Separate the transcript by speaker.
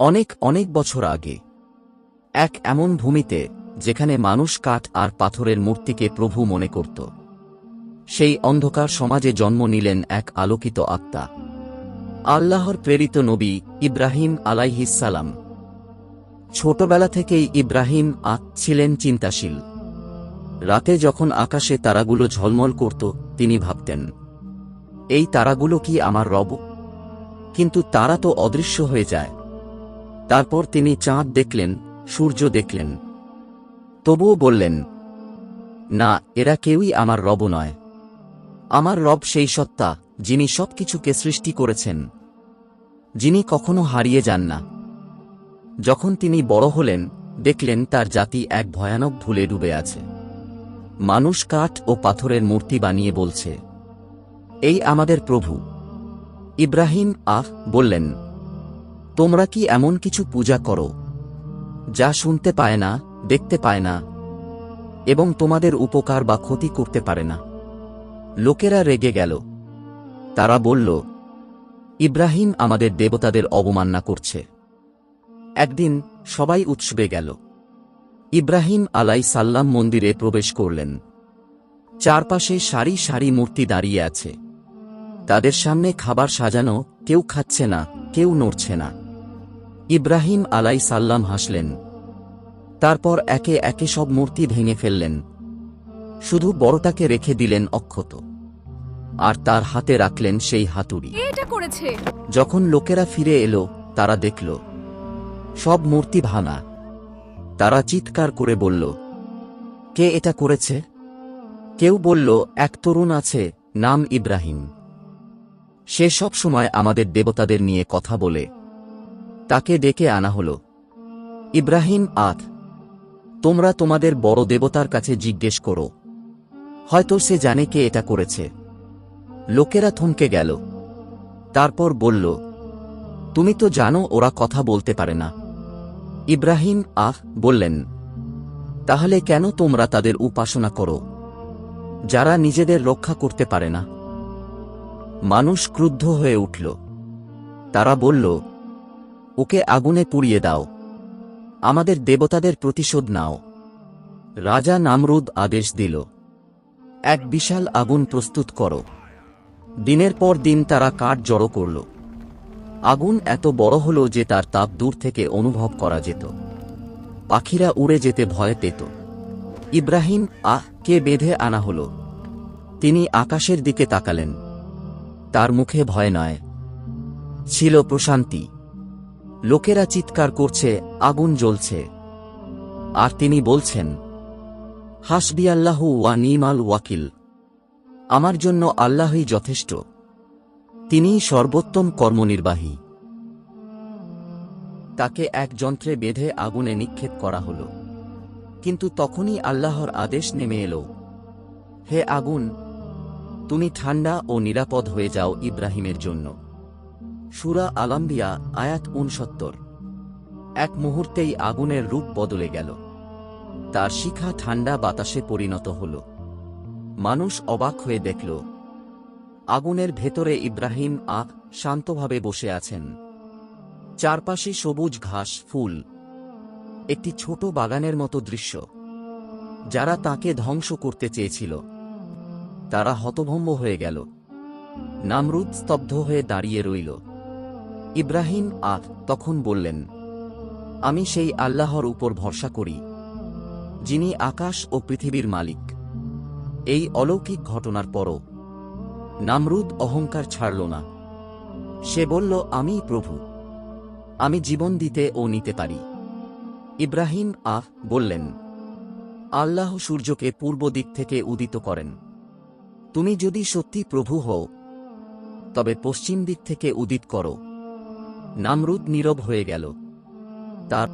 Speaker 1: অনেক অনেক বছর আগে। এক এমন ভূমিতে, যেখানে মানুষ কাঠ আর পাথরের মূর্তিকে প্রভু মনে করত। সেই অন্ধকার সমাজে জন্ম নিলেন এক আলোকিত আত্মা। আল্লাহর প্রেরিত নবী ইব্রাহিম আলাইহিসালাম ছোটবেলা থেকেই ইব্রাহিম আত ছিলেন চিন্তাশীল। রাতে যখন আকাশে তারাগুলো ঝলমল করত, তিনি ভাবতেন, এই তারাগুলো কি আমার রব? কিন্তু তারা তো অদৃশ্য হয়ে যায়। তারপর তিনি চাঁদ দেখলেন, সূর্য দেখলেন। তবুও বললেন, না, এরা কেউই আমার রব নয়। আমার রব সেই সত্তা, যিনি সব কিছুকে সৃষ্টি করেছেন। যিনি কখনো হারিয়ে যান না। যখন তিনি বড় হলেন, দেখলেন তার জাতি এক ভয়ানক ভুলে ডুবে আছে। মানুষ কাঠ ও পাথরের মূর্তি বানিয়ে বলছে, এই আমাদের প্রভু। ইব্রাহিম আহ বললেন তোমরা কি এমন কিছু পূজা করো, যা শুনতে পায় না, দেখতে পায় না, এবং তোমাদের উপকার বা ক্ষতি করতে পারে না? লোকেরা রেগে গেল। তারা বলল, ইব্রাহিম আমাদের দেবতাদের অবমাননা করছে। একদিন সবাই উৎসবে গেল। ইব্রাহিম আলাই সাল্লাম মন্দিরে প্রবেশ করলেন। চারপাশে সারি সারি মূর্তি দাঁড়িয়ে আছে। তাদের সামনে খাবার সাজানো কেউ খাচ্ছে না, কেউ নড়ছে না। ইব্রাহিম আলাই সাল্লাম হাসলেন। তারপর একে একে সব মূর্তি ভেঙে ফেললেন। শুধু বড়টাকে রেখে দিলেন অক্ষত। আর তার হাতে রাখলেন সেই হাতুড়ি।
Speaker 2: এটা করেছে?
Speaker 1: যখন লোকেরা ফিরে এলো তারা দেখল সব মূর্তি ভাঙা। তারা চিৎকার করে বলল কে এটা করেছে? কেউ বলল এক তরুণ আছে নাম ইব্রাহিম। সে সব সময় আমাদের দেবতাদের নিয়ে কথা বলে। তাকে ডেকে আনা হল। ইব্রাহিম আত, তোমরা তোমাদের বড় দেবতার কাছে জিজ্ঞেস করো। হয়তো সে জানে কে এটা করেছে। লোকেরা থমকে গেল। তারপর বলল, তুমি তো জানো ওরা কথা বলতে পারে না। ইব্রাহিম আহ বললেন, তাহলে কেন তোমরা তাদের উপাসনা করো, যারা নিজেদের রক্ষা করতে পারে না? মানুষ ক্রুদ্ধ হয়ে উঠল। তারা বলল ওকে আগুনে পুড়িয়ে দাও। আমাদের দেবতাদের প্রতিশোধ নাও। রাজা নামরুদ আদেশ দিল। এক বিশাল আগুন প্রস্তুত করো। দিনের পর দিন তারা কাঠ জড়ো করল। আগুন এত বড় হল যে তার তাপ দূর থেকে অনুভব করা যেত। পাখিরা উড়ে যেতে ভয় পেত। ইব্রাহিম, আহ, কে বেঁধে আনা হল? তিনি আকাশের দিকে তাকালেন। তার মুখে ভয় নয়। ছিল প্রশান্তি। লোকেরা চিৎকার করছে, আগুন জ্বলছে। আর তিনি বলছেন, হাসবি আল্লাহ ওয়া নিমাল ওয়াকিল। আমার জন্য আল্লাহই যথেষ্ট। তিনিই সর্বোত্তম কর্মনির্বাহী। তাকে এক যন্ত্রে বেঁধে আগুনে নিক্ষেপ করা হল। কিন্তু তখনই আল্লাহর আদেশ নেমে এলো। হে আগুন, তুমি ঠান্ডা ও নিরাপদ হয়ে যাও ইব্রাহিমের জন্য। সুরা আলাম্বিয়া আয়াত উনসত্তর এক মুহূর্তেই আগুনের রূপ বদলে গেল। তার শিখা ঠান্ডা বাতাসে পরিণত হল। মানুষ অবাক হয়ে দেখল, আগুনের ভেতরে ইব্রাহিম আখ শান্তভাবে বসে আছেন। চারপাশে সবুজ ঘাস, ফুল। একটি ছোট বাগানের মতো দৃশ্য, যারা তাকে ধ্বংস করতে চেয়েছিল। তারা হতভম্ব হয়ে গেল। নামরুদ স্তব্ধ হয়ে দাঁড়িয়ে রইল। ইব্রাহিম আখ তখন বললেন, আমি সেই আল্লাহর উপর ভরসা করি, যিনি আকাশ ও পৃথিবীর মালিক। এই অলৌকিক ঘটনার পরও নামরুদ অহংকার ছাড়ল না। সে বলল আমিই প্রভু, আমি জীবন দিতে ও নিতে পারি। ইব্রাহিম আহ বললেন, আল্লাহ সূর্যকে পূর্ব দিক থেকে উদিত করেন। তুমি যদি সত্যি প্রভু হও, তবে পশ্চিম দিক থেকে উদিত করো। নামরুদ নীরব হয়ে গেল। তার